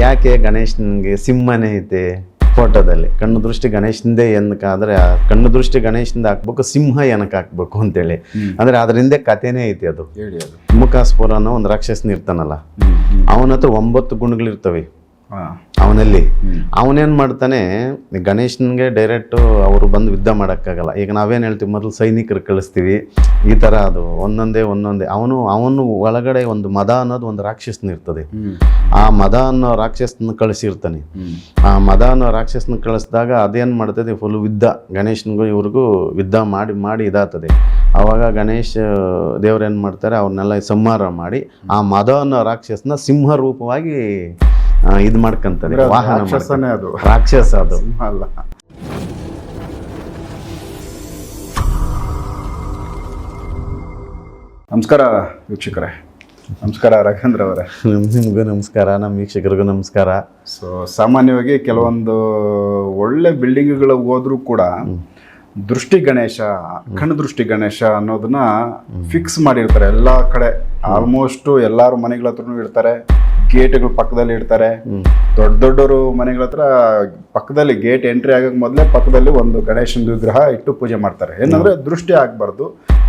ಯಾಕೆ ಗಣೇಶನಿಗೆ ಸಿಂಹನೇ ಐತೆ ಫೋಟೋದಲ್ಲಿ? ಕಣ್ಣು ದೃಷ್ಟಿ ಗಣೇಶನಿಂದೇ ಏನಕ್ಕಾದ್ರೆ ಆ ಕಣ್ಣು ದೃಷ್ಟಿ ಗಣೇಶನಿಂದ ಹಾಕ್ಬೇಕು ಸಿಂಹ ಏನಕ್ಕೆ ಹಾಕ್ಬೇಕು ಅಂತೇಳಿ. ಅಂದ್ರೆ ಅದರಿಂದ ಕಥೆನೇ ಐತಿ ಅದು. ಹೇಳಿ ಅದು. ಮುಖಾಸ್ಪುರ ಅನ್ನೋ ಒಂದು ರಾಕ್ಷಸನ ಇರ್ತಾನಲ್ಲ. ಅವನ ಹತ್ರ ಒಂಬತ್ತು ಗುಣಗಳಿರ್ತವೆ. ಅವನಲ್ಲಿ. ಅವನೇನು ಮಾಡ್ತಾನೆ ಗಣೇಶನಿಗೆ ಡೈರೆಕ್ಟು ಅವರು ಬಂದು ಯುದ್ಧ ಮಾಡೋಕ್ಕಾಗಲ್ಲ. ಈಗ ನಾವೇನು ಹೇಳ್ತೀವಿ ಮೊದಲು ಸೈನಿಕರು ಕಳಿಸ್ತೀವಿ. ಈ ಥರ ಅದು ಒಂದೊಂದೇ ಒಂದೊಂದೇ. ಅವನು ಅವನು ಒಳಗಡೆ ಒಂದು ಮದ ಅನ್ನೋದು ಒಂದು ರಾಕ್ಷಸನ ಇರ್ತದೆ. ಆ ಮದ ಅನ್ನೋ ರಾಕ್ಷಸನ ಕಳಿಸಿರ್ತಾನೆ. ಆ ಮದ ಅನ್ನೋ ರಾಕ್ಷಸನ ಕಳಿಸಿದಾಗ ಅದೇನು ಮಾಡ್ತದೆ ಫುಲ್ ಯುದ್ಧ. ಗಣೇಶನಿಗೂ ಇವ್ರಿಗೂ ಯುದ್ಧ ಮಾಡಿ ಮಾಡಿ ಇದಾಗ್ತದೆ. ಆವಾಗ ಗಣೇಶ ದೇವ್ರೇನು ಮಾಡ್ತಾರೆ ಅವ್ರನ್ನೆಲ್ಲ ಸಂಹಾರ ಮಾಡಿ ಆ ಮದ ಅನ್ನೋ ರಾಕ್ಷಸನ ಸಿಂಹ ರೂಪವಾಗಿ ಇದು ಮಾಡ್ಕಂತಾರೆ ವಾಹನ ರಾಕ್ಷಸನೇ ಅದು. ರಾಕ್ಷಸ ಅದು. ಅಲ್ಲ. ನಮಸ್ಕಾರ ವೀಕ್ಷಕರೇ. ನಮಸ್ಕಾರ ರಾಘವೇಂದ್ರ ಅವರೇ. ನಿಮಗೂ ನಮಸ್ಕಾರ ನಮ್ಮ ವೀಕ್ಷಕರಿಗೂ ನಮಸ್ಕಾರ. ಸೊ ಸಾಮಾನ್ಯವಾಗಿ ಕೆಲವೊಂದು ಒಳ್ಳೆ ಬಿಲ್ಡಿಂಗ್ಗಳು ಹೋದ್ರೂ ಕೂಡ ದೃಷ್ಟಿ ಗಣೇಶ ಕಣ್ಣು ದೃಷ್ಟಿ ಗಣೇಶ ಅನ್ನೋದನ್ನ ಫಿಕ್ಸ್ ಮಾಡಿರ್ತಾರೆ. ಎಲ್ಲ ಕಡೆ ಆಲ್ಮೋಸ್ಟ್ ಎಲ್ಲಾರು ಮನೆಗಳ ಹತ್ರನೂ ಇಡ್ತಾರೆ. ಗೇಟ್ಗಳು ಪಕ್ಕದಲ್ಲಿ ಇಡ್ತಾರೆ. ದೊಡ್ಡ ದೊಡ್ಡವರು ಮನೆಗಳ ಹತ್ರ ಪಕ್ಕದಲ್ಲಿ ಗೇಟ್ ಎಂಟ್ರಿ ಆಗಕ್ ಮೊದಲೇ ಪಕ್ಕದಲ್ಲಿ ಒಂದು ಗಣೇಶನ ವಿಗ್ರಹ ಇಟ್ಟು ಪೂಜೆ ಮಾಡ್ತಾರೆ. ಏನಂದ್ರೆ ದೃಷ್ಟಿ ಆಗಬಾರ್ದು.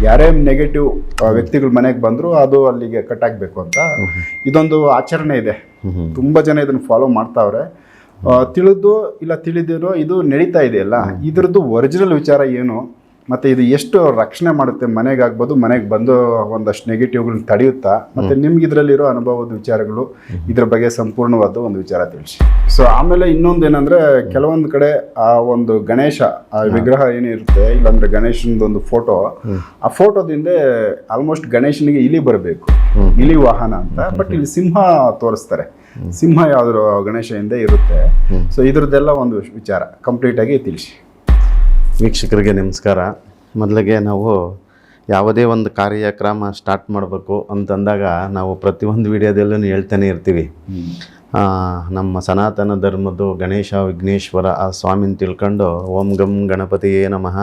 ಯಾರೇ ನೆಗೆಟಿವ್ ವ್ಯಕ್ತಿಗಳು ಮನೆಗೆ ಬಂದ್ರು ಅದು ಅಲ್ಲಿಗೆ ಕಟ್ ಆಗಬೇಕು ಅಂತ. ಇದೊಂದು ಆಚರಣೆ ಇದೆ. ತುಂಬಾ ಜನ ಇದನ್ನ ಫಾಲೋ ಮಾಡ್ತಾವ್ರೆ. ತಿಳಿದು ಇಲ್ಲ ತಿಳಿದಿರೋ ಇದು ನಡೀತಾ ಇದೆಯಲ್ಲ ಇದ್ರದ್ದು ಒರಿಜಿನಲ್ ವಿಚಾರ ಏನು? ಮತ್ತೆ ಇದು ಎಷ್ಟು ರಕ್ಷಣೆ ಮಾಡುತ್ತೆ ಮನೆಗೆ ಆಗ್ಬೋದು ಮನೆಗೆ ಬಂದು ಒಂದಷ್ಟು ನೆಗೆಟಿವ್ಗಳನ್ನ ತಡೆಯುತ್ತಾ? ಮತ್ತೆ ನಿಮ್ಗೆ ಇದರಲ್ಲಿರೋ ಅನುಭವದ ವಿಚಾರಗಳು ಇದ್ರ ಬಗ್ಗೆ ಸಂಪೂರ್ಣವಾದ ಒಂದು ವಿಚಾರ ತಿಳಿಸಿ. ಸೊ ಆಮೇಲೆ ಇನ್ನೊಂದು ಏನಂದ್ರೆ ಕೆಲವೊಂದು ಕಡೆ ಆ ಒಂದು ಗಣೇಶ ಆ ವಿಗ್ರಹ ಏನಿರುತ್ತೆ ಇಲ್ಲಾಂದ್ರೆ ಗಣೇಶನದೊಂದು ಫೋಟೋ ಆ ಫೋಟೋದಿಂದ ಆಲ್ಮೋಸ್ಟ್ ಗಣೇಶನಿಗೆ ಇಲಿ ಬರಬೇಕು. ಇಲಿ ವಾಹನ ಅಂತ ಬಟ್ ಇಲ್ಲಿ ಸಿಂಹ ತೋರಿಸ್ತಾರೆ. ಸಿಂಹ ಯಾವ್ದಾದ್ರು ಗಣೇಶ ಹಿಂದೆ ಇರುತ್ತೆ. ಸೊ ಇದ್ರದ್ದೆಲ್ಲ ಒಂದು ವಿಚಾರ ಕಂಪ್ಲೀಟ್ ಆಗಿ ತಿಳಿಸಿ. ವೀಕ್ಷಕರಿಗೆ ನಮಸ್ಕಾರ. ಮೊದಲಿಗೆ ನಾವು ಯಾವುದೇ ಒಂದು ಕಾರ್ಯಕ್ರಮ ಸ್ಟಾರ್ಟ್ ಮಾಡಬೇಕು ಅಂತಂದಾಗ ನಾವು ಪ್ರತಿಯೊಂದು ವಿಡಿಯೋದಲ್ಲೂ ಹೇಳ್ತಾನೆ ಇರ್ತೀವಿ. ನಮ್ಮ ಸನಾತನ ಧರ್ಮದ್ದು ಗಣೇಶ ವಿಘ್ನೇಶ್ವರ ಆ ಸ್ವಾಮಿನ ತಿಳ್ಕೊಂಡು ಓಂ ಗಂ ಗಣಪತಿಯೇ ನಮಃ.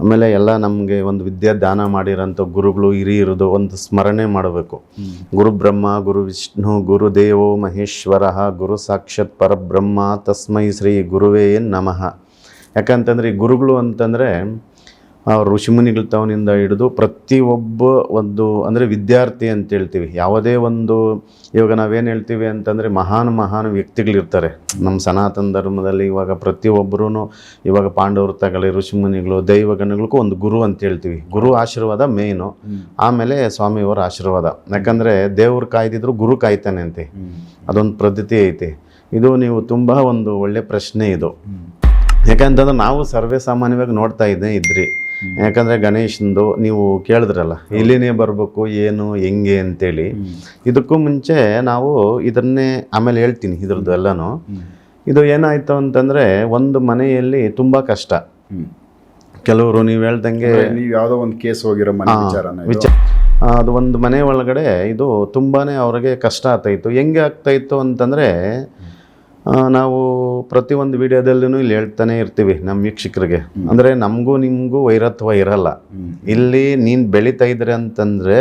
ಆಮೇಲೆ ಎಲ್ಲ ನಮಗೆ ಒಂದು ವಿದ್ಯಾ ದಾನ ಮಾಡಿರೋಂಥ ಗುರುಗಳು ಹಿರಿಯರದು ಒಂದು ಸ್ಮರಣೆ ಮಾಡಬೇಕು. ಗುರು ಬ್ರಹ್ಮ ಗುರು ವಿಷ್ಣು ಗುರುದೇವೋ ಮಹೇಶ್ವರ ಗುರು ಸಾಕ್ಷಾತ್ ಪರಬ್ರಹ್ಮ ತಸ್ಮೈ ಶ್ರೀ ಗುರುವೇ ನಮಃ. ಯಾಕಂತಂದ್ರೆ ಈ ಗುರುಗಳು ಅಂತಂದರೆ ಋಷಿಮುನಿಗಳ ತವನಿಂದ ಹಿಡಿದು ಪ್ರತಿಯೊಬ್ಬ ಒಂದು ಅಂದರೆ ವಿದ್ಯಾರ್ಥಿ ಅಂತ ಹೇಳ್ತೀವಿ. ಯಾವುದೇ ಒಂದು ಇವಾಗ ನಾವೇನು ಹೇಳ್ತೀವಿ ಅಂತಂದರೆ ಮಹಾನ್ ಮಹಾನ್ ವ್ಯಕ್ತಿಗಳಿರ್ತಾರೆ. ನಮ್ಮ ಸನಾತನ ಧರ್ಮದಲ್ಲಿ ಇವಾಗ ಪ್ರತಿಯೊಬ್ಬರೂ ಇವಾಗ ಪಾಂಡವರು ತಗಳಿ ಋಷಿಮುನಿಗಳು ದೈವಗಣಗಳಿಗೂ ಒಂದು ಗುರು ಅಂತ ಹೇಳ್ತೀವಿ. ಗುರು ಆಶೀರ್ವಾದ ಮೇಯ್ನು. ಆಮೇಲೆ ಸ್ವಾಮಿಯವರ ಆಶೀರ್ವಾದ. ಯಾಕಂದರೆ ದೇವ್ರು ಕಾಯ್ದಿದ್ರು ಗುರು ಕಾಯ್ತಾನೆ ಅಂತೆ. ಅದೊಂದು ಪದ್ಧತಿ ಐತೆ. ಇದು ನೀವು ತುಂಬ ಒಂದು ಒಳ್ಳೆ ಪ್ರಶ್ನೆ ಇದು. ಯಾಕಂತಂದ್ರೆ ನಾವು ಸರ್ವೇ ಸಾಮಾನ್ಯವಾಗಿ ನೋಡ್ತಾ ಇದ್ದೇ ಇದ್ರಿ. ಯಾಕಂದ್ರೆ ಗಣೇಶಂದು ನೀವು ಕೇಳಿದ್ರಲ್ಲ ಇಲ್ಲಿನೇ ಬರಬೇಕು ಏನು ಹೆಂಗೆ ಅಂತೇಳಿ. ಇದಕ್ಕೂ ಮುಂಚೆ ನಾವು ಇದನ್ನೇ ಆಮೇಲೆ ಹೇಳ್ತೀನಿ ಇದ್ರದ್ದು ಎಲ್ಲಾನು. ಇದು ಏನಾಯ್ತು ಅಂತಂದ್ರೆ ಒಂದು ಮನೆಯಲ್ಲಿ ತುಂಬಾ ಕಷ್ಟ. ಕೆಲವರು ನೀವು ಹೇಳ್ದಂಗೆ ನೀವು ಯಾವ್ದೋ ಒಂದು ಕೇಸ್ ಹೋಗಿರೋ ಮನೆ ವಿಚಾರನ? ಅದು ಒಂದು ಮನೆ ಒಳಗಡೆ ಇದು ತುಂಬಾನೇ ಅವ್ರಿಗೆ ಕಷ್ಟ ಆಗ್ತಾಯಿತ್ತು ಹೆಂಗೆ ಆಗ್ತಾಯಿತ್ತು ಅಂತಂದರೆ ನಾವು ಪ್ರತಿಯೊಂದು ವಿಡಿಯೋದಲ್ಲೂ ಇಲ್ಲಿ ಹೇಳ್ತಾನೆ ಇರ್ತೀವಿ ನಮ್ಮ ವೀಕ್ಷಕರಿಗೆ. ಅಂದರೆ ನಮಗೂ ನಿಮಗೂ ವೈರತ್ವ ಇರಲ್ಲ. ಇಲ್ಲಿ ನೀನು ಬೆಳೀತಾ ಇದ್ರೆ ಅಂತಂದರೆ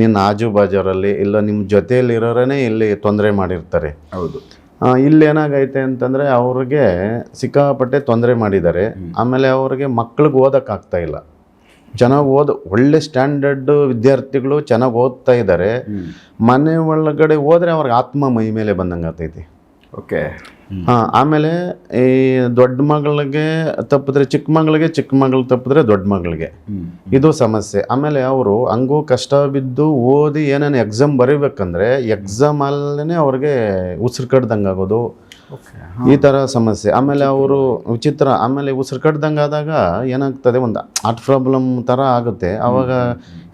ನಿನ್ನ ಆಜು ಬಾಜುರಲ್ಲಿ ಇಲ್ಲ ನಿಮ್ಮ ಜೊತೆಯಲ್ಲಿರೋರೇ ಇಲ್ಲಿ ತೊಂದರೆ ಮಾಡಿರ್ತಾರೆ. ಹೌದು. ಇಲ್ಲೇನಾಗೈತೆ ಇಲ್ಲಿ ಏನಾಗೈತೆ ಅಂತಂದರೆ ಅವ್ರಿಗೆ ಸಿಕ್ಕಾಪಟ್ಟೆ ತೊಂದರೆ ಮಾಡಿದ್ದಾರೆ. ಆಮೇಲೆ ಅವ್ರಿಗೆ ಮಕ್ಳಿಗೆ ಓದೋಕ್ಕಾಗ್ತಾ ಇಲ್ಲ. ಚೆನ್ನಾಗಿ ಓದ್ ಒಳ್ಳೆ ಸ್ಟ್ಯಾಂಡರ್ಡ್ ವಿದ್ಯಾರ್ಥಿಗಳು ಚೆನ್ನಾಗಿ ಓದ್ತಾ ಇದ್ದಾರೆ ಮನೆ ಒಳಗಡೆ ಹೋದ್ರೆ ಅವ್ರಿಗೆ ಆತ್ಮ ಮೈ ಮೇಲೆ ಬಂದಂಗೆ ಆಗ್ತೈತಿ. ಓಕೆ ಹಾಂ ಆಮೇಲೆ ಈ ದೊಡ್ಡ ಮಗಳಿಗೆ ತಪ್ಪಿದ್ರೆ ಚಿಕ್ಕ ಮಗಳಿಗೆ ಚಿಕ್ಕ ಮಗಳು ತಪ್ಪಿದ್ರೆ ದೊಡ್ಡ ಮಗಳಿಗೆ. ಇದು ಸಮಸ್ಯೆ. ಆಮೇಲೆ ಅವರು ಹಂಗೂ ಕಷ್ಟ ಬಿದ್ದು ಓದಿ ಏನೇನು ಎಕ್ಸಾಮ್ ಬರೀಬೇಕಂದ್ರೆ ಎಕ್ಸಾಮ್ ಅಲ್ಲೇ ಅವ್ರಿಗೆ ಉಸಿರು ಕಡ್ದಂಗೆ ಆಗೋದು. ಈ ಥರ ಸಮಸ್ಯೆ. ಆಮೇಲೆ ಅವರು ವಿಚಿತ್ರ ಆಮೇಲೆ ಉಸಿರು ಕಡ್ದಂಗೆ ಆದಾಗ ಏನಾಗ್ತದೆ? ಒಂದು ಹಾರ್ಟ್ ಪ್ರಾಬ್ಲಮ್ ಥರ ಆಗುತ್ತೆ. ಆವಾಗ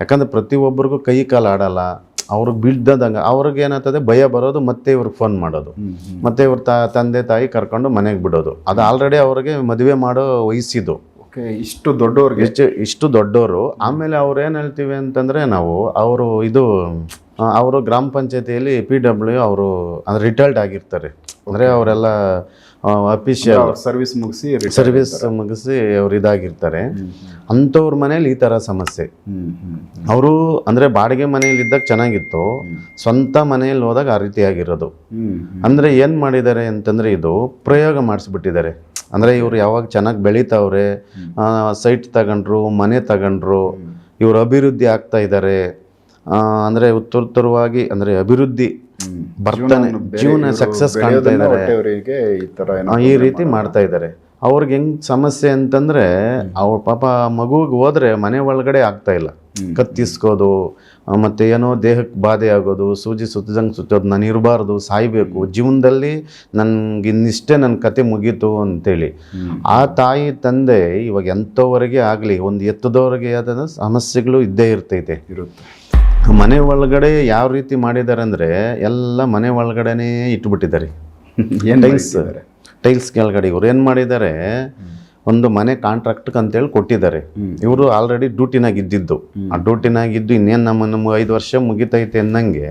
ಯಾಕಂದ್ರೆ ಪ್ರತಿಯೊಬ್ಬರಿಗೂ ಕೈ ಕಾಲು ಆಡಲ್ಲ. ಅವ್ರಿಗೆ ಬಿಡ್ದಂಗೆ ಅವ್ರಿಗೆ ಏನಾಗ್ತದೆ ಭಯ ಬರೋದು ಮತ್ತೆ ಇವ್ರಿಗೆ ಫೋನ್ ಮಾಡೋದು. ಮತ್ತೆ ಇವ್ರ ತಂದೆ ತಾಯಿ ಕರ್ಕೊಂಡು ಮನೆಗೆ ಬಿಡೋದು. ಅದು ಆಲ್ರೆಡಿ ಅವ್ರಿಗೆ ಮದುವೆ ಮಾಡೋ ವಯಸ್ಸಿದ್ದು ಓಕೆ ಇಷ್ಟು ದೊಡ್ಡವ್ರಿಗೆ? ಎಷ್ಟು ಇಷ್ಟು ದೊಡ್ಡವರು. ಆಮೇಲೆ ಅವ್ರು ಏನು ಹೇಳ್ತೀವಿ ಅಂತಂದರೆ ನಾವು ಅವರು ಇದು ಅವರು ಗ್ರಾಮ ಪಂಚಾಯತಿಯಲ್ಲಿ ಪಿ ಡಬ್ಲ್ಯೂ ಅವರು ಅಂದರೆ ರಿಟೈರ್ಡ್ ಆಗಿರ್ತಾರೆ. ಅಂದರೆ ಅವರೆಲ್ಲ ಅಫಿಷಿಯಲ್ ಸರ್ವಿಸ್ ಮುಗಿಸಿ ಸರ್ವಿಸ್ ಮುಗಿಸಿ ಅವ್ರು ಇದಾಗಿರ್ತಾರೆ. ಅಂಥವ್ರ ಮನೇಲಿ ಈ ಥರ ಸಮಸ್ಯೆ. ಅವರು ಅಂದರೆ ಬಾಡಿಗೆ ಮನೆಯಲ್ಲಿ ಇದ್ದಾಗ ಚೆನ್ನಾಗಿತ್ತು ಸ್ವಂತ ಮನೆಯಲ್ಲಿ ಹೋದಾಗ ಆ ರೀತಿಯಾಗಿರೋದು. ಅಂದರೆ ಏನು ಮಾಡಿದ್ದಾರೆ ಅಂತಂದರೆ ಇದು ಪ್ರಯೋಗ ಮಾಡಿಸ್ಬಿಟ್ಟಿದ್ದಾರೆ. ಅಂದರೆ ಇವರು ಯಾವಾಗ ಚೆನ್ನಾಗಿ ಬೆಳೀತಾವ್ರೆ ಸೈಟ್ ತಗೊಂಡ್ರು ಮನೆ ತಗೊಂಡ್ರು ಇವರು ಅಭಿವೃದ್ಧಿ ಆಗ್ತಾ ಇದ್ದಾರೆ. ಅಂದರೆ ಉತ್ತರೋತ್ತರವಾಗಿ ಅಂದರೆ ಅಭಿವೃದ್ಧಿ. ಬರ್ತಾನೆ ಜೀವನ ಸಕ್ಸಸ್ ಕಾಣ್ತಾ ಇದ್ದಾರೆ. ಈ ರೀತಿ ಮಾಡ್ತಾ ಇದ್ದಾರೆ. ಅವ್ರಿಗೆ ಹೆಂಗ್ ಸಮಸ್ಯೆ ಅಂತಂದ್ರೆ ಅವ್ರ ಪಾಪ ಮಗುಗೆ ಹೋದ್ರೆ ಮನೆ ಒಳಗಡೆ ಆಗ್ತಾ ಇಲ್ಲ. ಕತ್ತಿಸ್ಕೋದು ಮತ್ತೆ ಏನೋ ದೇಹಕ್ಕೆ ಬಾಧೆ ಆಗೋದು ಸೂಜಿ ಸುತ್ತದಂಗೆ ಸುತ್ತೋದು ನಾನು ಇರಬಾರ್ದು ಸಾಯ್ಬೇಕು. ಜೀವನದಲ್ಲಿ ನನ್ಗೆ ಇನ್ನಿಷ್ಟೇ ನನ್ನ ಕತೆ ಮುಗೀತು ಅಂತೇಳಿ. ಆ ತಾಯಿ ತಂದೆ ಇವಾಗ ಎಂಥವರೆಗೆ ಆಗಲಿ ಒಂದು ಎತ್ತದವರೆಗೆ ಆದ ಸಮಸ್ಯೆಗಳು ಇದ್ದೇ ಇರ್ತೈತೆ. ಇರುತ್ತೆ. ಮನೆ ಒಳಗಡೆ ಯಾವ ರೀತಿ ಮಾಡಿದ್ದಾರೆ ಅಂದರೆ ಎಲ್ಲ ಮನೆ ಒಳಗಡೆನೇ ಇಟ್ಬಿಟ್ಟಿದ್ದಾರೆ. ಏನ್ ಟೈಲ್ಸ್ ಟೈಲ್ಸ್ ಕೆಳಗಡೆ ಇವ್ರು ಏನು ಮಾಡಿದ್ದಾರೆ? ಒಂದು ಮನೆ ಕಾಂಟ್ರಾಕ್ಟ್ಗೆ ಅಂತೇಳಿ ಕೊಟ್ಟಿದ್ದಾರೆ. ಇವರು ಆಲ್ರೆಡಿ ಡ್ಯೂಟಿನಾಗ ಇದ್ದಿದ್ದು. ಆ ಡ್ಯೂಟಿನಾಗ ಇದ್ದು ಇನ್ನೇನು ನಮ್ಮ ನಮ್ಮ ಐದು ವರ್ಷ ಮುಗಿತೈತೆ ಅನ್ನಂಗೆ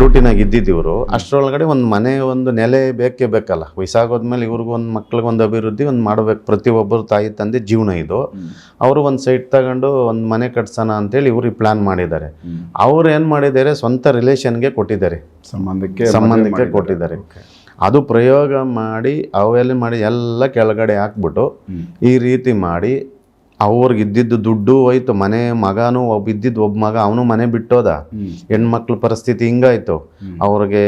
ಡ್ಯೂಟಿನಾಗ ಇದ್ದಿದ್ದು ಇವರು. ಅಷ್ಟರೊಳಗಡೆ ಒಂದು ಮನೆ ಒಂದು ನೆಲೆ ಬೇಕೇ ಬೇಕಲ್ಲ. ವಯಸ್ಸಾಗೋದ್ಮೇಲೆ ಇವ್ರಿಗೂ ಒಂದು ಮಕ್ಳಿಗೆ ಒಂದು ಅಭಿವೃದ್ಧಿ ಒಂದು ಮಾಡ್ಬೇಕು. ಪ್ರತಿಯೊಬ್ಬರು ತಾಯಿ ತಂದೆ ಜೀವನ ಇದು. ಅವರು ಒಂದು ಸೈಟ್ ತಗೊಂಡು ಒಂದು ಮನೆ ಕಟ್ಸೋಣ ಅಂತೇಳಿ ಇವ್ರಿಗೆ ಪ್ಲಾನ್ ಮಾಡಿದ್ದಾರೆ. ಅವ್ರು ಏನು ಮಾಡಿದ್ದಾರೆ ಸ್ವಂತ ರಿಲೇಷನ್ಗೆ ಕೊಟ್ಟಿದ್ದಾರೆ. ಸಂಬಂಧಕ್ಕೆ ಸಂಬಂಧಕ್ಕೆ ಕೊಟ್ಟಿದ್ದಾರೆ. ಅದು ಪ್ರಯೋಗ ಮಾಡಿ ಅವೆಲ್ಲ ಮಾಡಿ ಎಲ್ಲ ಕೆಳಗಡೆ ಹಾಕ್ಬಿಟ್ಟು ಈ ರೀತಿ ಮಾಡಿ ಅವ್ರಿಗೆ ಇದ್ದಿದ್ದು ದುಡ್ಡು ಹೋಯ್ತು ಮನೆ ಮಗನೂ ಒಬ್ಬ ಇದ್ದಿದ್ದು ಒಬ್ಬ ಮಗ ಅವನು ಮನೆ ಬಿಟ್ಟೋದ? ಹೆಣ್ಮಕ್ಳ ಪರಿಸ್ಥಿತಿ ಹಿಂಗಾಯ್ತು. ಅವ್ರಿಗೆ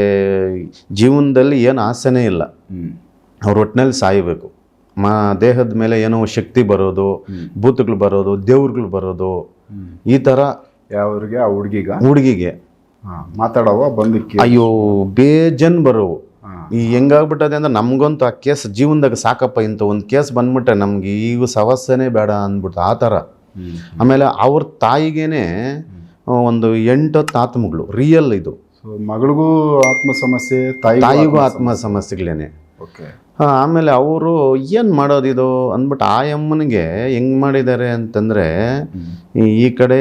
ಜೀವನದಲ್ಲಿ ಏನು ಆಸೆನೇ ಇಲ್ಲ. ಅವ್ರ ಒಟ್ಟಿನಲ್ಲಿ ಸಾಯಬೇಕು. ಮಾ ದೇಹದ ಮೇಲೆ ಏನೋ ಶಕ್ತಿ ಬರೋದು ಭೂತಗಳು ಬರೋದು ದೇವ್ರುಗಳು ಬರೋದು ಈ ಥರ ಯಾವ್ರಿಗೆ? ಆ ಹುಡುಗಿಗ? ಹುಡುಗಿಗೆ. ಮಾತಾಡೋವ ಬಂದಕ್ಕೆ ಅಯ್ಯೋ ಬೇಜನ್ ಬರೋವು. ಈ ಹೆಂಗಾಗ್ಬಿಟ್ಟದೆ ಅಂದ್ರೆ ನಮ್ಗಂತೂ ಆ ಕೇಸ್ ಜೀವನದಾಗ ಸಾಕಪ್ಪ ಇಂಥ ಒಂದು ಕೇಸ್ ಬಂದ್ಬಿಟ್ರೆ ನಮ್ಗೆ ಈಗ ಸಮಸ್ಯೆನೇ ಬೇಡ ಅಂದ್ಬಿಟ್ಟು ಆ ಥರ. ಆಮೇಲೆ ಅವ್ರ ತಾಯಿಗೇನೆ ಒಂದು ಎಂಟು ಆತ್ಮಗಳು ರಿಯಲ್ ಇದು. ಮಗಳಿಗೂ ಆತ್ಮ ಸಮಸ್ಯೆ ತಾಯಿ ತಾಯಿಗೂ ಆತ್ಮ ಸಮಸ್ಯೆಗಳೇನೆ ಓಕೆ ಆಮೇಲೆ ಅವರು ಏನು ಮಾಡೋದಿದು ಅಂದ್ಬಿಟ್ಟು ಆ ಅಮ್ಮನಿಗೆ ಹೆಂಗ್ ಮಾಡಿದ್ದಾರೆ ಅಂತಂದ್ರೆ ಈ ಕಡೆ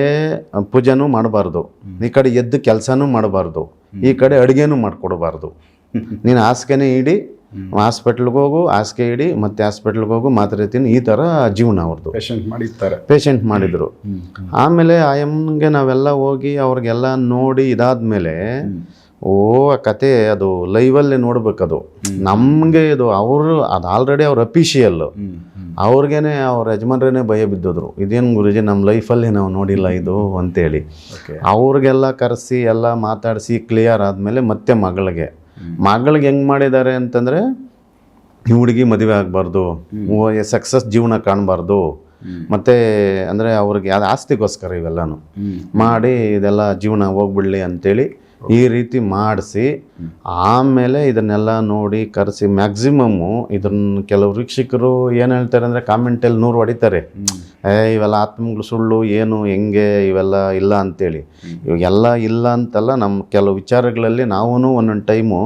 ಪೂಜೆನೂ ಮಾಡಬಾರ್ದು. ಈ ಕಡೆ ಎದ್ದು ಕೆಲಸನೂ ಮಾಡಬಾರ್ದು. ಈ ಕಡೆ ಅಡುಗೆನೂ ಮಾಡಿಕೊಡ್ಬಾರ್ದು. ನೀನು ಹಾಸಿಗೆನೇ ಇಡಿ ಹಾಸ್ಪಿಟ್ಲ್ಗೆ ಹೋಗು ಹಾಸಿಗೆ ಇಡಿ ಮತ್ತೆ ಹಾಸ್ಪಿಟ್ಲ್ಗೆ ಹೋಗು ಮಾತ್ರೆ ತಿನ್ನು. ಈ ಥರ ಜೀವನ ಅವ್ರದ್ದು ಪೇಷಂಟ್ ಮಾಡಿರ್ತಾರೆ. ಪೇಷಂಟ್ ಮಾಡಿದ್ರು. ಆಮೇಲೆ ಆ ಎಮ್ಗೆ ನಾವೆಲ್ಲ ಹೋಗಿ ಅವ್ರಿಗೆಲ್ಲ ನೋಡಿ ಇದಾದ್ಮೇಲೆ ಓ ಆ ಕತೆ ಅದು ಲೈವಲ್ಲೇ ನೋಡ್ಬೇಕದು. ನಮಗೆ ಇದು ಅವರು ಅದು ಆಲ್ರೆಡಿ ಅವ್ರ ಅಫಿಷಿಯಲ್ಲು ಅವ್ರಿಗೇನೆ ಅವ್ರ ಯಜಮಾನ್ರೇನೆ ಭಯ ಬಿದ್ದಿದ್ರು. ಇದೇನು ಗುರುಜಿ ನಮ್ಮ ಲೈಫಲ್ಲಿ ನಾವು ನೋಡಿಲ್ಲ ಇದು ಅಂತೇಳಿ. ಅವ್ರಿಗೆಲ್ಲ ಕರೆಸಿ ಎಲ್ಲ ಮಾತಾಡಿಸಿ ಕ್ಲಿಯರ್ ಆದಮೇಲೆ ಮತ್ತೆ ಮಗಳಿಗೆ. ಮಗಳಿಗೆ ಹೆಂಗೆ ಮಾಡಿದ್ದಾರೆ ಅಂತಂದರೆ ಈ ಹುಡುಗಿ ಮದುವೆ ಆಗಬಾರ್ದು ಸಕ್ಸಸ್ ಜೀವನ ಕಾಣಬಾರ್ದು. ಮತ್ತು ಅಂದರೆ ಅವ್ರಿಗೆ ಆಸ್ತಿಗೋಸ್ಕರ ಇವೆಲ್ಲನೂ. ಮಾಡಿ ಇದೆಲ್ಲ ಜೀವನ ಹೋಗ್ಬಿಡ್ಲಿ ಅಂತೇಳಿ ಈ ರೀತಿ ಮಾಡಿಸಿ ಆಮೇಲೆ ಇದನ್ನೆಲ್ಲ ನೋಡಿ ಕರೆಸಿ ಮ್ಯಾಕ್ಸಿಮಮ್ಮು ಇದನ್ನ ಕೆಲವು ವೀಕ್ಷಕರು ಏನು ಹೇಳ್ತಾರೆ ಅಂದರೆ ಕಾಮೆಂಟಲ್ಲಿ ನೂರು ಹೊಡಿತಾರೆ. ಏ ಇವೆಲ್ಲ ಆತ್ಮಗಳು ಸುಳ್ಳು ಏನು ಹೆಂಗೆ ಇವೆಲ್ಲ ಇಲ್ಲ ಅಂತೇಳಿ. ಇವಾಗೆಲ್ಲ ಇಲ್ಲ ಅಂತಲ್ಲ ನಮ್ಮ ಕೆಲವು ವಿಚಾರಗಳಲ್ಲಿ ನಾವು ಒಂದೊಂದು ಟೈಮು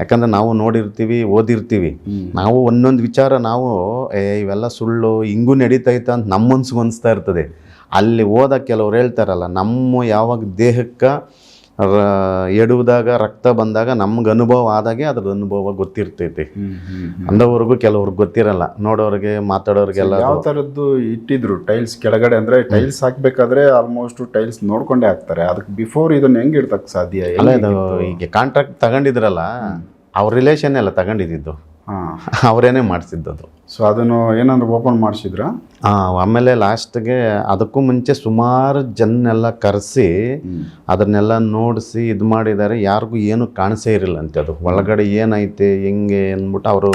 ಯಾಕಂದ್ರೆ ನಾವು ನೋಡಿರ್ತೀವಿ ಓದಿರ್ತೀವಿ. ನಾವು ಒಂದೊಂದು ವಿಚಾರ ನಾವು ಏ ಇವೆಲ್ಲ ಸುಳ್ಳು ಹಿಂಗೂ ನಡೀತೈತೆ ಅಂತ ನಮ್ಮ ಮನ್ಸಿಗೆ ಅನಿಸ್ತಾ ಇರ್ತದೆ. ಅಲ್ಲಿ ಓದ ಕೆಲವ್ರು ಹೇಳ್ತಾರಲ್ಲ ನಮ್ಮ ಯಾವಾಗ ದೇಹಕ್ಕೆ ಎಡುವುದಾಗ ರಕ್ತ ಬಂದಾಗ ನಮ್ಗೆ ಅನುಭವ ಆದಾಗೆ ಅದ್ರ ಅನುಭವ ಗೊತ್ತಿರ್ತೈತಿ. ಅಂದವ್ರಿಗೂ ಕೆಲವ್ರಿಗೆ ಗೊತ್ತಿರಲ್ಲ. ನೋಡೋರಿಗೆ ಮಾತಾಡೋರಿಗೆಲ್ಲ ಯಾವ ತರದ್ದು ಇಟ್ಟಿದ್ರು? ಟೈಲ್ಸ್ ಕೆಳಗಡೆ ಅಂದ್ರೆ ಟೈಲ್ಸ್ ಹಾಕಬೇಕಾದ್ರೆ ಆಲ್ಮೋಸ್ಟ್ ಟೈಲ್ಸ್ ನೋಡ್ಕೊಂಡೇ ಹಾಕ್ತಾರೆ. ಅದಕ್ಕೆ ಬಿಫೋರ್ ಇದನ್ನ ಹೆಂಗೆ ಇಡ್ತಕ್ಕೆ ಸಾಧ್ಯ? ಅಲ್ಲ ಇದು ಈಗ ಕಾಂಟ್ರಾಕ್ಟ್ ತಗೊಂಡಿದ್ರಲ್ಲ ಅವ್ರ ರಿಲೇಷನ್ ಎಲ್ಲ ತಗೊಂಡಿದ್ದು ಅವರೇನೆ ಮಾಡಿಸಿದ್ದದು ಸೊ ಅದನ್ನು ಏನಾದರೂ ಓಪನ್ ಮಾಡಿಸಿದ್ರ? ಆಮೇಲೆ ಲಾಸ್ಟ್ಗೆ ಅದಕ್ಕೂ ಮುಂಚೆ ಸುಮಾರು ಜನನೆಲ್ಲ ಕರೆಸಿ ಅದನ್ನೆಲ್ಲ ನೋಡಿಸಿ ಇದು ಮಾಡಿದ್ದಾರೆ. ಯಾರಿಗೂ ಏನು ಕಾಣಿಸೇ ಇರಲಿಲ್ಲ ಅಂತೆ ಅದು. ಒಳಗಡೆ ಏನೈತೆ ಹೆಂಗೆ ಅಂದ್ಬಿಟ್ಟು ಅವರು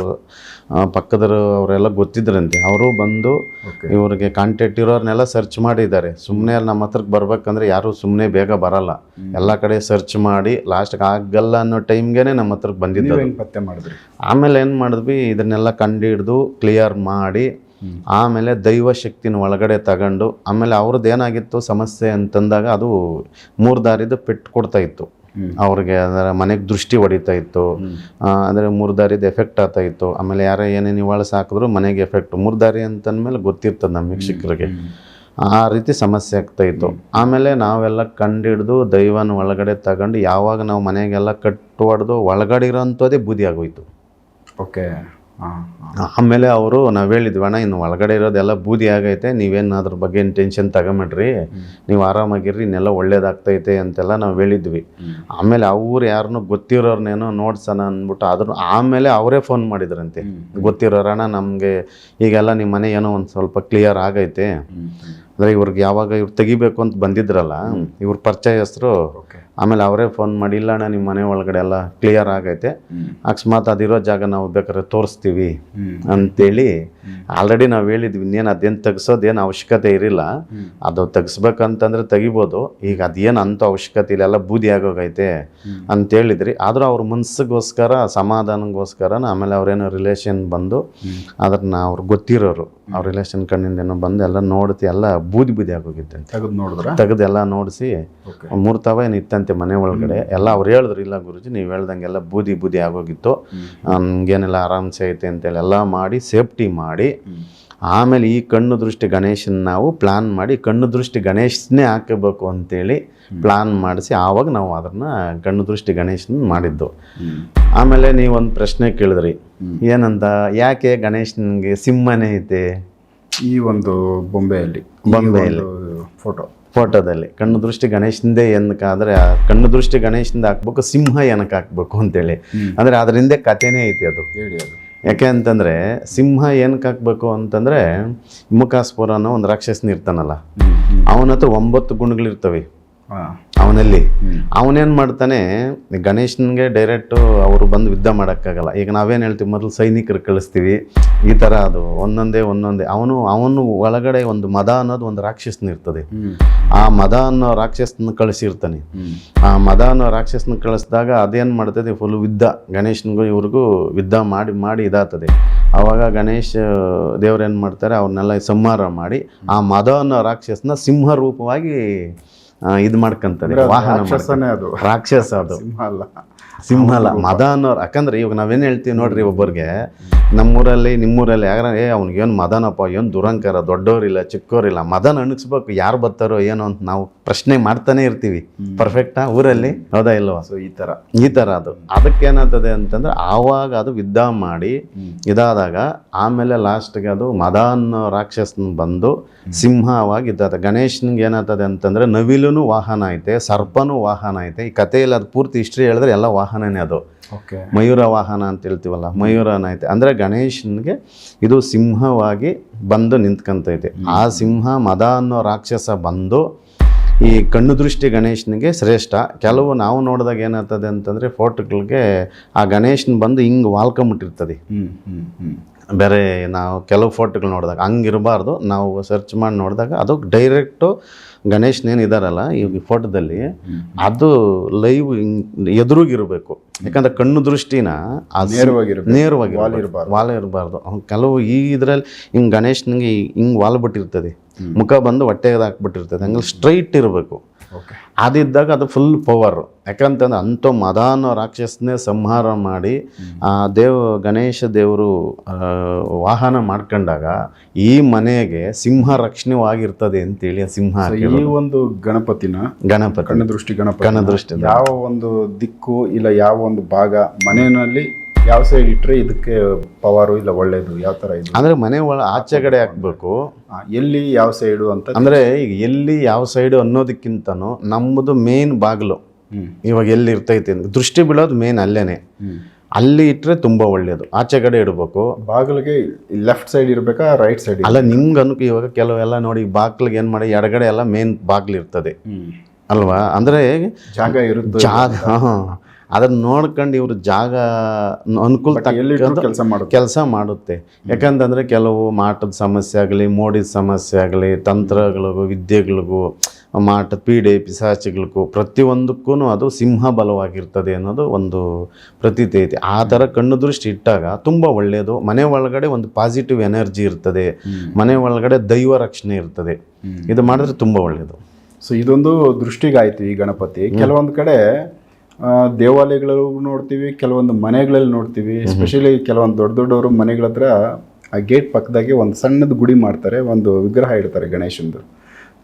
ಪಕ್ಕದವರು ಅವರೆಲ್ಲ ಗೊತ್ತಿದ್ರಂತೆ. ಅವರು ಬಂದು ಇವರಿಗೆ ಕಾಂಟ್ಯಾಕ್ಟ್ ಇರೋರ್ನೆಲ್ಲ ಸರ್ಚ್ ಮಾಡಿದ್ದಾರೆ. ಸುಮ್ಮನೆ ನಮ್ಮ ಹತ್ರಕ್ಕೆ ಬರ್ಬೇಕಂದ್ರೆ ಯಾರು ಸುಮ್ಮನೆ ಬೇಗ ಬರಲ್ಲ. ಎಲ್ಲ ಕಡೆ ಸರ್ಚ್ ಮಾಡಿ ಲಾಸ್ಟ್ಗೆ ಆಗಲ್ಲ ಅನ್ನೋ ಟೈಮ್ಗೆ ನಮ್ಮ ಹತ್ರಕ್ಕೆ ಬಂದಿದ್ದು. ಪತ್ತೆ ಮಾಡಿದ್ರಿ? ಆಮೇಲೆ ಏನು ಮಾಡಿದ್ವಿ ಇದನ್ನೆಲ್ಲ ಕಂಡಿಡ್ದು ಕ್ಲಿಯರ್ ಮಾಡಿ, ಆಮೇಲೆ ದೈವ ಶಕ್ತಿನ ಒಳಗಡೆ ತಗೊಂಡು, ಆಮೇಲೆ ಅವ್ರದ್ದು ಏನಾಗಿತ್ತು ಸಮಸ್ಯೆ ಅಂತಂದಾಗ ಅದು ಮೂರು ದಾರಿದು ಪೆಟ್ಟು ಕೊಡ್ತಾ ಇತ್ತು. ಅವ್ರಿಗೆ ಅದರ ಮನೆಗೆ ದೃಷ್ಟಿ ಹೊಡಿತಾ ಇತ್ತು. ಅಂದರೆ ಮೂರು ದಾರಿದು ಎಫೆಕ್ಟ್ ಆಗ್ತಾ ಇತ್ತು. ಆಮೇಲೆ ಯಾರೋ ಏನೇ ನಿವಾಳಿಸಿ ಹಾಕಿದ್ರು ಮನೆಗೆ ಎಫೆಕ್ಟ್ ಮೂರು ದಾರಿ ಅಂತಂದ್ಮೇಲೆ ಗೊತ್ತಿರ್ತದೆ ನಮ್ಮ ವೀಕ್ಷಕರಿಗೆ. ಆ ರೀತಿ ಸಮಸ್ಯೆ ಆಗ್ತಾ ಇತ್ತು. ಆಮೇಲೆ ನಾವೆಲ್ಲ ಕಂಡಿಡ್ದು ದೈವನ ಒಳಗಡೆ ತಗೊಂಡು, ಯಾವಾಗ ನಾವು ಮನೆಗೆಲ್ಲ ಕಟ್ಟು ಹೊಡೆದು ಒಳಗಡೆ ಇರೋಂಥದ್ದೇ ಬೂದಿ ಆಗೋಯ್ತು. ಓಕೆ ಆಮೇಲೆ ಅವರು ನಾವು ಹೇಳಿದ್ವಿ ಅಣ್ಣ ಇನ್ನು ಒಳಗಡೆ ಇರೋದೆಲ್ಲ ಬೂದಿ ಆಗೈತೆ ನೀವೇನು ಅದ್ರ ಬಗ್ಗೆ ಏನು ಟೆನ್ಷನ್ ತಗೊಂಬಿಡ್ರಿ ನೀವು ಆರಾಮಾಗಿರ್ರಿ ಇನ್ನೆಲ್ಲ ಒಳ್ಳೇದಾಗ್ತೈತೆ ಅಂತೆಲ್ಲ ನಾವು ಹೇಳಿದ್ವಿ. ಆಮೇಲೆ ಅವ್ರು ಯಾರನ್ನೂ ಗೊತ್ತಿರೋರ್ನೇನೋ ನೋಡ್ಸೋಣ ಅಂದ್ಬಿಟ್ಟು ಅದ್ರ ಆಮೇಲೆ ಅವರೇ ಫೋನ್ ಮಾಡಿದ್ರಂತೆ. ಗೊತ್ತಿರೋರಣ್ಣ ನಮಗೆ ಈಗೆಲ್ಲ ನಿಮ್ಮ ಮನೆ ಏನೋ ಒಂದು ಸ್ವಲ್ಪ ಕ್ಲಿಯರ್ ಆಗೈತೆ. ಅಂದರೆ ಇವ್ರಿಗೆ ಯಾವಾಗ ಇವ್ರು ತೆಗಿಬೇಕು ಅಂತ ಬಂದಿದ್ರಲ್ಲ ಇವ್ರ ಪರಿಚಯಸ್ಥರು ಓಕೆ ಆಮೇಲೆ ಅವರೇ ಫೋನ್ ಮಾಡಿ ಇಲ್ಲ ಅಣ್ಣ ನಿಮ್ಮ ಮನೆ ಒಳಗಡೆ ಎಲ್ಲ ಕ್ಲಿಯರ್ ಆಗೈತೆ. ಅಕಸ್ಮಾತ್ ಅದಿರೋ ಜಾಗ ನಾವು ಬೇಕಾದ್ರೆ ತೋರಿಸ್ತೀವಿ ಅಂತೇಳಿ ಆಲ್ರೆಡಿ ನಾವು ಹೇಳಿದ್ವಿ ಇನ್ನೇನು ಅದೇನು ತೆಗ್ಸೋದೇನು ಅವಶ್ಯಕತೆ ಇರಿಲ್ಲ. ಅದು ತೆಗಿಸ್ಬೇಕಂತಂದ್ರೆ ತೆಗಿಬೋದು ಈಗ ಅದೇನು ಅಂತ ಅವಶ್ಯಕತೆ ಇಲ್ಲ ಎಲ್ಲ ಬೂದಿ ಆಗೋಗೈತೆ ಅಂತೇಳಿದ್ರಿ. ಆದರೂ ಅವ್ರ ಮನಸ್ಸಿಗೋಸ್ಕರ ಸಮಾಧಾನಗೋಸ್ಕರ ಆಮೇಲೆ ಅವ್ರೇನೋ ರಿಲೇಷನ್ ಬಂದು ಅದನ್ನ ಅವ್ರು ಗೊತ್ತಿರೋರು. ಅವ್ರ ರಿಲೇಷನ್ ಕಣ್ಣಿಂದ ಏನೋ ಬಂದು ಎಲ್ಲ ನೋಡ್ತಿ ಎಲ್ಲ ಬೂದಿ ಬೂದಿ ಆಗೋಗಿತ್ತಂತೆ ತೆಗೆದು ಎಲ್ಲ ತೆಗೆದೆಲ್ಲ ನೋಡಿಸಿ ಮೂರು ತಾವ ಏನು ಇತ್ತಂತೆ ಮನೆ ಒಳಗಡೆ ಎಲ್ಲ ಅವ್ರು ಹೇಳಿದ್ರು ಇಲ್ಲ ಗುರುಜಿ ನೀವು ಹೇಳ್ದಂಗೆಲ್ಲ ಬೂದಿ ಬೂದಿ ಆಗೋಗಿತ್ತು. ನಮ್ಗೇನೆಲ್ಲ ಆರಾಮ್ಸೆ ಐತೆ ಅಂತೇಳಿ ಎಲ್ಲ ಮಾಡಿ ಸೇಫ್ಟಿ ಮಾಡಿ ಆಮೇಲೆ ಈ ಕಣ್ಣು ದೃಷ್ಟಿ ಗಣೇಶನ ನಾವು ಪ್ಲಾನ್ ಮಾಡಿ ಕಣ್ಣು ದೃಷ್ಟಿ ಗಣೇಶನೇ ಹಾಕಬೇಕು ಅಂತೇಳಿ ಪ್ಲಾನ್ ಮಾಡಿಸಿ ಆವಾಗ ನಾವು ಅದನ್ನ ಕಣ್ಣು ದೃಷ್ಟಿ ಗಣೇಶನ ಮಾಡಿದ್ದು. ಆಮೇಲೆ ನೀವೊಂದು ಪ್ರಶ್ನೆ ಕೇಳಿದ್ರಿ. ಏನಂತ? ಯಾಕೆ ಗಣೇಶನ್ಗೆ ಸಿಂಹನೇ ಐತೆ ಈ ಒಂದು ಬೊಂಬೆಯಲ್ಲಿ ಬೊಂಬೆಯಲ್ಲಿ. ಫೋಟೋ. ಫೋಟೋದಲ್ಲಿ. ಕಣ್ಣು ದೃಷ್ಟಿ ಗಣೇಶನಿಂದ ಏನಕ್ಕಾದ್ರೆ ಆ ಕಣ್ಣು ದೃಷ್ಟಿ ಗಣೇಶನಿಂದ ಹಾಕ್ಬೇಕು ಸಿಂಹ ಏನಕ್ಕೆ ಹಾಕ್ಬೇಕು ಅಂತೇಳಿ. ಅಂದರೆ ಅದ್ರ ಹಿಂದೆ ಕಥೆನೇ ಐತಿ ಅದು. ಹೇಳಿ ಅದು. ಯಾಕೆ ಅಂತಂದರೆ ಸಿಂಹ ಏನಕ್ಕೆ ಹಾಕ್ಬೇಕು ಅಂತಂದರೆ ಮುಖಾಸ್ಪುರ ಅನ್ನೋ ಒಂದು ರಾಕ್ಷಸನ ಇರ್ತಾನಲ್ಲ. ಅವನ ಹತ್ರ ಒಂಬತ್ತು ಗುಣಗಳಿರ್ತವೆ. ಅವನಲ್ಲಿ. ಅವನೇನ್ ಮಾಡ್ತಾನೆ ಗಣೇಶನಿಗೆ ಡೈರೆಕ್ಟು ಅವರು ಬಂದು ಯುದ್ಧ ಮಾಡೋಕ್ಕಾಗಲ್ಲ. ಈಗ ನಾವೇನು ಹೇಳ್ತೀವಿ ಮೊದಲು ಸೈನಿಕರು ಕಳಿಸ್ತೀವಿ ಈ ತರ ಅದು ಒಂದೊಂದೇ ಒಂದೊಂದೇ. ಅವನು ಅವನು ಒಳಗಡೆ ಒಂದು ಮದ ಅನ್ನೋದು ಒಂದು ರಾಕ್ಷಸನ ಇರ್ತದೆ. ಆ ಮದ ಅನ್ನೋ ರಾಕ್ಷಸನ ಕಳಿಸಿರ್ತಾನೆ. ಆ ಮದ ಅನ್ನೋ ರಾಕ್ಷಸನ ಕಳಿಸಿದಾಗ ಅದೇನು ಮಾಡ್ತದೆ ಫುಲ್ ಯುದ್ಧ. ಗಣೇಶನಿಗೂ ಇವ್ರಿಗೂ ಯುದ್ಧ ಮಾಡಿ ಮಾಡಿ ಇದಾಗ್ತದೆ. ಆವಾಗ ಗಣೇಶ ದೇವ್ರೇನು ಮಾಡ್ತಾರೆ ಅವ್ರನ್ನೆಲ್ಲ ಸಂಹಾರ ಮಾಡಿ ಆ ಮದ ಅನ್ನೋ ರಾಕ್ಷಸನ ಸಿಂಹ ರೂಪವಾಗಿ ಇದು ಮಾಡ್ಕೊಂತಾರೆ. ವಾಹನ ರಾಕ್ಷಸನೇ ಅದು. ರಾಕ್ಷಸ ಅದು. ಸಿಂಹ ಅಲ್ಲ. ಸಿಂಹ ಅಲ್ಲ. ಮದ ಅನ್ನೋರು ಯಾಕಂದ್ರೆ ಇವಾಗ ನಾವೇನು ಹೇಳ್ತೀವಿ ನೋಡ್ರಿ ಒಬ್ಬರಿಗೆ ನಮ್ಮೂರಲ್ಲಿ ನಿಮ್ಮೂರಲ್ಲಿ ಯಾರ ಏ ಅವ್ನಿಗೇನು ಮದನಪ್ಪ ಏನು ದುರಂಕಾರ ದೊಡ್ಡವರಿಲ್ಲ ಚಿಕ್ಕವರಿಲ್ಲ ಮದನ ಅಣಿಸ್ಬೇಕು ಯಾರು ಬರ್ತಾರೋ ಏನೋ ಅಂತ ನಾವು ಪ್ರಶ್ನೆ ಮಾಡ್ತಾನೆ ಇರ್ತೀವಿ. ಪರ್ಫೆಕ್ಟಾ ಊರಲ್ಲಿ? ಹೌದಾ ಇಲ್ವಾ? ಸೊ ಈ ಥರ ಈ ಥರ ಅದು. ಅದಕ್ಕೇನಾಗ್ತದೆ ಅಂತಂದ್ರೆ ಆವಾಗ ಅದು ಯುದ್ಧ ಮಾಡಿ ಇದಾದಾಗ ಆಮೇಲೆ ಲಾಸ್ಟ್ಗೆ ಅದು ಮದ ಅನ್ನೋ ರಾಕ್ಷಸನ ಬಂದು ಸಿಂಹವಾಗಿ ಇದ್ದಾದ ಗಣೇಶನಿಗೆ ಏನಾಗ್ತದೆ ಅಂತಂದ್ರೆ ನವಿಲುನು ವಾಹನ ಐತೆ ಸರ್ಪನೂ ವಾಹನ ಐತೆ. ಈ ಕಥೆಯಲ್ಲಿ ಅದು ಪೂರ್ತಿ ಹಿಸ್ಟ್ರಿ ಹೇಳಿದ್ರೆ ಎಲ್ಲ ವಾಹನನೇ ಅದು. ಮಯೂರ ವಾಹನ ಅಂತ ಹೇಳ್ತೀವಲ್ಲ ಮಯೂರನ ಐತೆ. ಅಂದರೆ ಗಣೇಶನಿಗೆ ಇದು ಸಿಂಹವಾಗಿ ಬಂದು ನಿಂತ್ಕೊಂತೈತೆ ಆ ಸಿಂಹ ಮದ ಅನ್ನೋ ರಾಕ್ಷಸ ಬಂದು ಈ ಕಣ್ಣು ದೃಷ್ಟಿ ಗಣೇಶನಿಗೆ ಶ್ರೇಷ್ಠ. ಕೆಲವು ನಾವು ನೋಡಿದಾಗ ಏನಾಗ್ತದೆ ಅಂತಂದರೆ ಫೋಟೋಗಳಿಗೆ ಆ ಗಣೇಶನ ಬಂದು ಹಿಂಗೆ ವಾಲ್ಕೊಂಬಿಟ್ಟಿರ್ತದೆ ಬೇರೆ ನಾವು ಕೆಲವು ಫೋಟೋಗಳು ನೋಡಿದಾಗ ಹಂಗಿರಬಾರ್ದು. ನಾವು ಸರ್ಚ್ ಮಾಡಿ ನೋಡಿದಾಗ ಅದು ಡೈರೆಕ್ಟು ಗಣೇಶನೇನು ಇದಾರಲ್ಲ ಈ ಫೋಟೋದಲ್ಲಿ ಅದು ಲೈವ್ ಎದುರುಗಿರಬೇಕು. ಯಾಕಂದ್ರೆ ಕಣ್ಣು ದೃಷ್ಟಿನ. ನೇರವಾಗಿ ವಾಲ್ ಇರ್ಬಾರ್ದು. ಕೆಲವು ಈ ಇದರಲ್ಲಿ ಹಿಂಗೆ ಗಣೇಶನಿಗೆ ಹಿಂಗೆ ವಾಲ್ ಬಿಟ್ಟಿರ್ತದೆ. ಮುಖ ಬಂದು ಹೊಟ್ಟೆಗೆ ಹಾಕ್ಬಿಟ್ಟಿರ್ತದೆ. ಹಂಗೆ ಸ್ಟ್ರೈಟ್ ಇರಬೇಕು. ಅದಿದ್ದಾಗ ಅದು ಫುಲ್ ಪವರ್ ಯಾಕಂತಂದ್ರೆ ಅಂಥ ಮದಾನ ರಾಕ್ಷಸನೇ ಸಂಹಾರ ಮಾಡಿ ಆ ದೇವ ಗಣೇಶ ದೇವರು ವಾಹನ ಮಾಡ್ಕೊಂಡಾಗ ಈ ಮನೆಗೆ ಸಿಂಹ ರಕ್ಷಣೆವಾಗಿರ್ತದೆ ಅಂತೇಳಿ ಆ ಸಿಂಹ ಈ ಒಂದು ಗಣಪತಿನ ಗಣಪತಿ. ಗಣದೃಷ್ಟಿ ದೃಷ್ಟಿ ಗಣಪತಿ ಗಣದೃಷ್ಟಿ ದೃಷ್ಟಿ ಯಾವ ಒಂದು ದಿಕ್ಕು ಇಲ್ಲ ಯಾವ ಒಂದು ಭಾಗ ಮನೆಯಲ್ಲಿ ಯಾವ ಸೈಡ್ ಇಟ್ಟರೆ ಇದಕ್ಕೆ ಪವರು ಇಲ್ಲ ಒಳ್ಳೇದು ಯಾವ ತರ ಇದು? ಅಂದ್ರೆ ಮನೆ ಒಳ ಆಚೆ ಕಡೆ ಹಾಕ್ಬೇಕು. ಎಲ್ಲಿ ಯಾವ ಸೈಡು ಅಂತ ಅಂದ್ರೆ ಈಗ ಎಲ್ಲಿ ಯಾವ ಸೈಡು ಅನ್ನೋದಕ್ಕಿಂತನೂ ನಮ್ಮದು ಮೇನ್ ಬಾಗಿಲು. ಇವಾಗ ಎಲ್ಲಿ ಇರ್ತೈತೆ ದೃಷ್ಟಿ ಬೀಳೋದು ಮೇನ್ ಅಲ್ಲೇನೆ. ಅಲ್ಲಿ ಇಟ್ಟರೆ ತುಂಬ ಒಳ್ಳೆಯದು ಆಚೆ ಕಡೆ ಇಡಬೇಕು. ಬಾಗಿಲಿಗೆ ಲೆಫ್ಟ್ ಸೈಡ್ ಇರ್ಬೇಕಾ ರೈಟ್ ಸೈಡ್ ಅಲ್ಲ ನಿಮ್ಗೆ ಅನುಕ ಇವಾಗ ಕೆಲವೆಲ್ಲ ನೋಡಿ ಬಾಗ್ಲಿಗೆ ಏನು ಮಾಡಿ ಎಡಗಡೆ ಎಲ್ಲ ಮೇನ್ ಬಾಗಿಲು ಇರ್ತದೆ. ಅಲ್ವಾ? ಅಂದರೆ ಜಾಗ ಇರುತ್ತೆ ಜಾಗ ಹಾಂ. ಅದನ್ನ ನೋಡ್ಕೊಂಡು ಇವರು ಜಾಗ ಅನುಕೂಲ ಕೆಲಸ ಮಾಡುತ್ತೆ. ಕೆಲಸ ಮಾಡುತ್ತೆ. ಯಾಕಂತಂದರೆ ಕೆಲವು ಮಾಟದ ಸಮಸ್ಯೆ ಆಗಲಿ ಮೋಡಿದ ಸಮಸ್ಯೆ ಆಗಲಿ ತಂತ್ರಗಳಿಗೂ ವಿದ್ಯೆಗಳಿಗೂ ಮಾಟ ಪೀಡೆ ಪಿಸಾಚಿಗಳಿಗೂ ಪ್ರತಿಯೊಂದಕ್ಕೂ ಅದು ಸಿಂಹ ಬಲವಾಗಿರ್ತದೆ ಅನ್ನೋದು ಒಂದು ಪ್ರತೀತಿ ಐತಿ. ಆ ಥರ ಕಣ್ಣು ದೃಷ್ಟಿ ಇಟ್ಟಾಗ ತುಂಬ ಒಳ್ಳೆಯದು ಮನೆ ಒಳಗಡೆ ಒಂದು ಪಾಸಿಟಿವ್ ಎನರ್ಜಿ ಇರ್ತದೆ. ಮನೆ ಒಳಗಡೆ ದೈವ ರಕ್ಷಣೆ ಇರ್ತದೆ. ಇದು ಮಾಡಿದ್ರೆ ತುಂಬ ಒಳ್ಳೆಯದು ಸೊ ಇದೊಂದು ದೃಷ್ಟಿಗಾಯ್ತು ಈ ಗಣಪತಿ. ಕೆಲವೊಂದು ಕಡೆ ದೇವಾಲಯಗಳಲ್ಲೂ ನೋಡ್ತೀವಿ ಕೆಲವೊಂದು ಮನೆಗಳಲ್ಲಿ ನೋಡ್ತೀವಿ ಎಸ್ಪೆಷಲಿ ಕೆಲವೊಂದು ದೊಡ್ಡ ದೊಡ್ಡವರು ಮನೆಗಳ ಹತ್ರ ಆ ಗೇಟ್ ಪಕ್ಕದಾಗೆ ಒಂದು ಸಣ್ಣದ ಗುಡಿ ಮಾಡ್ತಾರೆ ಒಂದು ವಿಗ್ರಹ ಇಡ್ತಾರೆ ಗಣೇಶಂದು.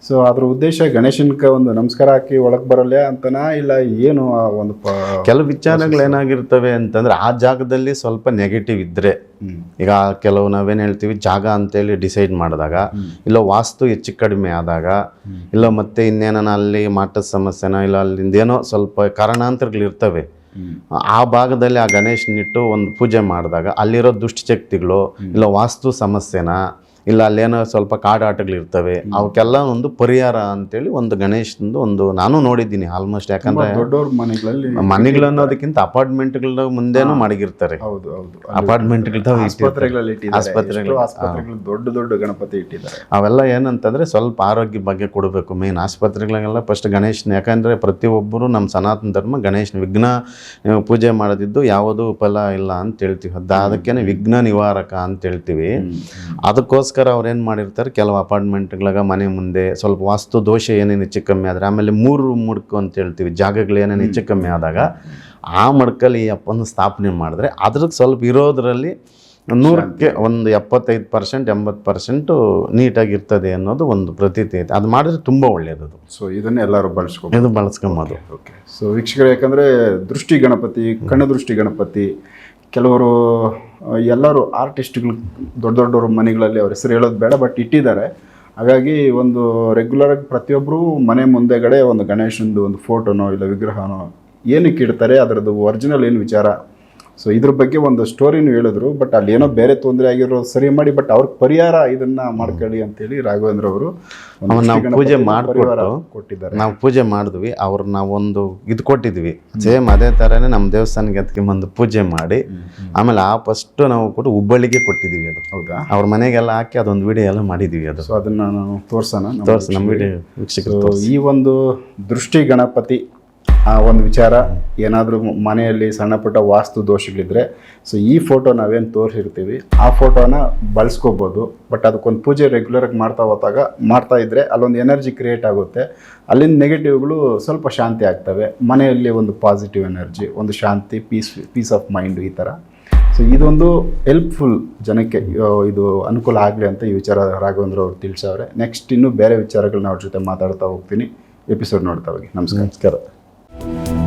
ಸೊ ಅದ್ರ ಉದ್ದೇಶ ಗಣೇಶನ್ಕ ಒಂದು ನಮಸ್ಕಾರ ಹಾಕಿ ಒಳಗೆ ಬರಲ್ಲ ಅಂತನಾ ಇಲ್ಲ ಏನು ಆ ಒಂದು ಪ ಕೆಲವು ವಿಚಾರಗಳು ಏನಾಗಿರ್ತವೆ ಅಂತಂದ್ರೆ ಆ ಜಾಗದಲ್ಲಿ ಸ್ವಲ್ಪ ನೆಗೆಟಿವ್ ಇದ್ರೆ ಈಗ ಕೆಲವು ನಾವೇನು ಹೇಳ್ತೀವಿ ಜಾಗ ಅಂತೇಳಿ ಡಿಸೈಡ್ ಮಾಡಿದಾಗ ಇಲ್ಲ ವಾಸ್ತು ಹೆಚ್ಚು ಕಡಿಮೆ ಆದಾಗ ಇಲ್ಲ ಮತ್ತೆ ಇನ್ನೇನ ಅಲ್ಲಿ ಮಾಟದ ಸಮಸ್ಯೆನ ಇಲ್ಲ ಅಲ್ಲಿಂದ ಏನೋ ಸ್ವಲ್ಪ ಕಾರಣಾಂತರಗಳಿರ್ತವೆ ಇರ್ತವೆ. ಆ ಭಾಗದಲ್ಲಿ ಆ ಗಣೇಶನಿಟ್ಟು ಒಂದು ಪೂಜೆ ಮಾಡಿದಾಗ ಅಲ್ಲಿರೋ ದುಷ್ಟಶಕ್ತಿಗಳು ಇಲ್ಲ ವಾಸ್ತು ಸಮಸ್ಯೆನ ಇಲ್ಲ ಅಲ್ಲೇನೋ ಸ್ವಲ್ಪ ಕಾಡಾಟಗಳಿರ್ತವೆ. ಅವಕ್ಕೆಲ್ಲ ಒಂದು ಪರಿಹಾರ ಅಂತೇಳಿ ಒಂದು ಗಣೇಶಂದು ಒಂದು ನಾನು ನೋಡಿದ್ದೀನಿ ಆಲ್ಮೋಸ್ಟ್ ಯಾಕಂದ್ರೆ ದೊಡ್ಡವ್ರ ಮನೆಗಳಲ್ಲಿ ಮನೆಗಳು ಅನ್ನೋದಕ್ಕಿಂತ ಅಪಾರ್ಟ್ಮೆಂಟ್ಗಳ ಮುಂದೆನೂ ಮಡಗಿರ್ತಾರೆ. ಹೌದು ಹೌದು. ಅಪಾರ್ಟ್ಮೆಂಟ್ಗಳು ಆಸ್ಪತ್ರೆಗಳಲ್ಲಿ ಆಸ್ಪತ್ರೆಗಳು, ದೊಡ್ಡ ದೊಡ್ಡ ಗಣಪತಿ ಇಟ್ಟಿದ್ದಾರೆ. ಅವೆಲ್ಲ ಏನಂತಂದ್ರೆ ಸ್ವಲ್ಪ ಆರೋಗ್ಯ ಬಗ್ಗೆ ಕೊಡಬೇಕು. ಮೇನ್ ಆಸ್ಪತ್ರೆಗಳಿಗೆಲ್ಲ ಫಸ್ಟ್ ಗಣೇಶನ ಯಾಕಂದ್ರೆ ಪ್ರತಿಯೊಬ್ಬರು ನಮ್ಮ ಸನಾತನ ಧರ್ಮ ಗಣೇಶನ ವಿಘ್ನ ಪೂಜೆ ಮಾಡದಿದ್ದು ಯಾವುದು ಫಲ ಇಲ್ಲ ಅಂತ ಹೇಳ್ತೀವಿ. ಅದ ಅದಕ್ಕೇನೆ ವಿಘ್ನ ನಿವಾರಕ ಅಂತ ಹೇಳ್ತೀವಿ. ಅದಕ್ಕೋಸ್ಕರ ಅವ್ರು ಏನು ಮಾಡಿರ್ತಾರೆ ಕೆಲವು ಅಪಾರ್ಟ್ಮೆಂಟ್ಗಳಾಗ ಮನೆ ಮುಂದೆ ಸ್ವಲ್ಪ ವಾಸ್ತು ದೋಷ ಏನೇನು ಹೆಚ್ಚು ಕಮ್ಮಿ ಆದರೆ ಆಮೇಲೆ ಮೂರು ಮುಡ್ಕು ಅಂತ ಹೇಳ್ತೀವಿ ಜಾಗಗಳು ಏನೇನು ಹೆಚ್ಚು ಕಮ್ಮಿ ಆದಾಗ ಆ ಮಡ್ಕಲ್ಲಿ ಈ ಅಪ್ಪನ ಸ್ಥಾಪನೆ ಮಾಡಿದ್ರೆ ಅದ್ರದ್ದು ಸ್ವಲ್ಪ ಇರೋದ್ರಲ್ಲಿ ನೂರಕ್ಕೆ ಒಂದು ಎಪ್ಪತ್ತೈದು ಪರ್ಸೆಂಟ್ ಎಂಬತ್ತು ಪರ್ಸೆಂಟು ನೀಟಾಗಿರ್ತದೆ ಅನ್ನೋದು ಒಂದು ಪ್ರತೀತಿ ಐತೆ. ಅದು ಮಾಡಿದ್ರೆ ತುಂಬ ಒಳ್ಳೆಯದು. ಸೊ ಇದನ್ನೇ ಎಲ್ಲರೂ ಬಳಸ್ಕೊಂಡು ಇದು ಬಳಸ್ಕೊಂಬೋದು. ಓಕೆ ಸೊ ವೀಕ್ಷಕರು ಯಾಕಂದರೆ ದೃಷ್ಟಿ ಗಣಪತಿ ಕಣ್ಣು ದೃಷ್ಟಿ ಗಣಪತಿ ಕೆಲವರು ಎಲ್ಲರೂ ಆರ್ಟಿಸ್ಟ್ಗಳು ದೊಡ್ಡ ದೊಡ್ಡವ್ರ ಮನೆಗಳಲ್ಲಿ ಅವ್ರ ಹೆಸರು ಹೇಳೋದು ಬೇಡ ಬಟ್ ಇಟ್ಟಿದ್ದಾರೆ. ಹಾಗಾಗಿ ಒಂದು ರೆಗ್ಯುಲರಾಗಿ ಪ್ರತಿಯೊಬ್ಬರು ಮನೆ ಮುಂದೆಗಡೆ ಒಂದು ಗಣೇಶನದು ಒಂದು ಫೋಟೋನೋ ಇಲ್ಲ ವಿಗ್ರಹನೋ ಏನಕ್ಕೆ ಇಡ್ತಾರೆ, ಅದರದ್ದು ಒರಿಜಿನಲ್ ಏನು ವಿಚಾರ? ಸೊ ಇದ್ರ ಬಗ್ಗೆ ಒಂದು ಸ್ಟೋರಿನೂ ಹೇಳಿದ್ರು ಬಟ್ ಅಲ್ಲಿ ಏನೋ ಬೇರೆ ತೊಂದರೆ ಆಗಿರೋ ಸರಿ ಮಾಡಿ ಬಟ್ ಅವ್ರಿಗೆ ಪರಿಹಾರ ಇದನ್ನ ಮಾಡ್ಕೊಳ್ಳಿ ಅಂತೇಳಿ ರಾಘವೇಂದ್ರ ಅವರು ನಾವು ಪೂಜೆ ಪರಿವಾರ ಕೊಟ್ಟಿದ್ದಾರೆ. ನಾವು ಪೂಜೆ ಮಾಡಿದ್ವಿ ಅವ್ರು ನಾವೊಂದು ಇದು ಕೊಟ್ಟಿದ್ವಿ. ಸೇಮ್ ಅದೇ ಥರನೇ ನಮ್ಮ ದೇವಸ್ಥಾನಕ್ಕೆ ಎತ್ಕೊಂಬಂದು ಪೂಜೆ ಮಾಡಿ ಆಮೇಲೆ ಆ ಫಸ್ಟ್ ನಾವು ಕೊಟ್ಟು ಹುಬ್ಬಳ್ಳಿಗೆ ಕೊಟ್ಟಿದ್ವಿ ಅದು. ಹೌದಾ? ಅವ್ರ ಮನೆಗೆಲ್ಲ ಹಾಕಿ ಅದೊಂದು ವಿಡಿಯೋ ಎಲ್ಲ ಮಾಡಿದ್ವಿ ಅದು. ಸೊ ಅದನ್ನ ನಾನು ತೋರ್ಸೋಣ ತೋರ್ಸ ನಮ್ಮ ವಿಡಿಯೋ ವೀಕ್ಷಕರು ಈ ಒಂದು ದೃಷ್ಟಿ ಗಣಪತಿ ಆ ಒಂದು ವಿಚಾರ, ಏನಾದರೂ ಮನೆಯಲ್ಲಿ ಸಣ್ಣ ಪುಟ್ಟ ವಾಸ್ತು ದೋಷಗಳಿದ್ರೆ ಸೊ ಈ ಫೋಟೋ ನಾವೇನು ತೋರಿಸಿರ್ತೀವಿ, ಆ ಫೋಟೋನ ಬಳಸ್ಕೋಬೋದು. ಬಟ್ ಅದಕ್ಕೊಂದು ಪೂಜೆ ರೆಗ್ಯುಲರಾಗಿ ಮಾಡ್ತಾ ಹೋದಾಗ, ಮಾಡ್ತಾ ಇದ್ದರೆ ಅಲ್ಲೊಂದು ಎನರ್ಜಿ ಕ್ರಿಯೇಟ್ ಆಗುತ್ತೆ. ಅಲ್ಲಿಂದ ನೆಗೆಟಿವ್ಗಳು ಸ್ವಲ್ಪ ಶಾಂತಿ ಆಗ್ತವೆ. ಮನೆಯಲ್ಲಿ ಒಂದು ಪಾಸಿಟಿವ್ ಎನರ್ಜಿ ಒಂದು ಶಾಂತಿ ಪೀಸ್ ಪೀಸ್ ಆಫ್ ಮೈಂಡ್ ಈ ಥರ ಸೊ ಇದೊಂದು ಹೆಲ್ಪ್ಫುಲ್ ಜನಕ್ಕೆ ಇದು ಅನುಕೂಲ ಆಗಲಿ ಅಂತ ಈ ವಿಚಾರ ರಾಘವೇಂದ್ರ ಅವರು ತಿಳಿಸವ್ರೆ. ನೆಕ್ಸ್ಟ್ ಇನ್ನೂ ಬೇರೆ ವಿಚಾರಗಳನ್ನ ಅವ್ರ ಜೊತೆ ಮಾತಾಡ್ತಾ ಹೋಗ್ತೀನಿ. ಎಪಿಸೋಡ್ ನೋಡ್ತಾ ಹೋಗಿ. ನಮಸ್ಕಾರ. ನಮಸ್ಕಾರ. Thank you